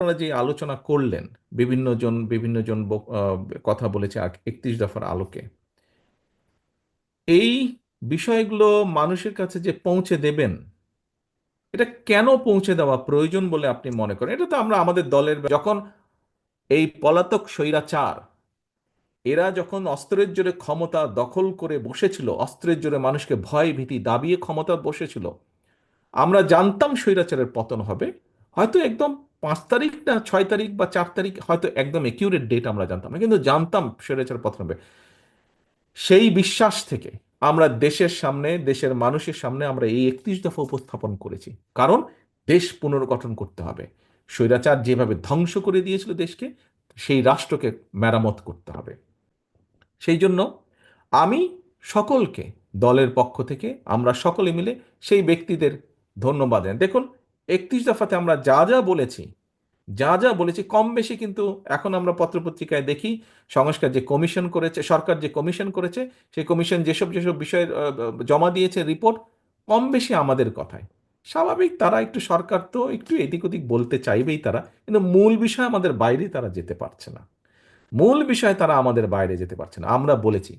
আপনারা যে আলোচনা করলেন, বিভিন্ন জন বিভিন্ন জন কথা বলেছে একত্রিশ দফার আলোকে। এই বিষয়গুলো মানুষের কাছে যে পৌঁছে দেবেন, এটা কেন পৌঁছে দেওয়া প্রয়োজন বলে আপনি মনে করেন? এটা তো আমরা আমাদের দলের যখন এই পলাতক স্বৈরাচার, এরা যখন অস্ত্রের জোরে ক্ষমতা দখল করে বসেছিল, অস্ত্রের জোরে মানুষকে ভয়, ভীতি দাবিয়ে ক্ষমতা বসেছিল, আমরা জানতাম স্বৈরাচারের পতন হবে, হয়তো একদম পাঁচ তারিখ না ছয় তারিখ বা চার তারিখ, হয়তো একদম একিউরেট ডেট আমরা জানতাম না, কিন্তু জানতাম স্বৈরাচার হবে। সেই বিশ্বাস থেকে আমরা দেশের সামনে, দেশের মানুষের সামনে আমরা এই একত্রিশ দফা উপস্থাপন করেছি। কারণ দেশ পুনর্গঠন করতে হবে। স্বৈরাচার যেভাবে ধ্বংস করে দিয়েছিল দেশকে, সেই রাষ্ট্রকে মেরামত করতে হবে। সেই জন্য আমি সকলকে, দলের পক্ষ থেকে আমরা সকলে মিলে সেই ব্যক্তিদের ধন্যবাদ দেন দেখুন একত্রিশ দফাতে আমরা যা যা বলেছি যা যা বলেছি কম বেশি কিন্তু এখন আমরা পত্রপত্রিকায় দেখি সংস্কার যে কমিশন করেছে সরকার যে কমিশন করেছে সেই কমিশন যেসব যেসব বিষয়ের আহ, জমা দিয়েছে রিপোর্ট কম বেশি আমাদের কথায়। স্বাভাবিক তারা একটু সরকার তো একটু এদিক ওদিক বলতে চাইবেই তারা কিন্তু মূল বিষয় আমাদের বাইরে তারা যেতে পারছে না। মূল বিষয় তারা আমাদের বাইরে যেতে পারছে না। আমরা বলেছি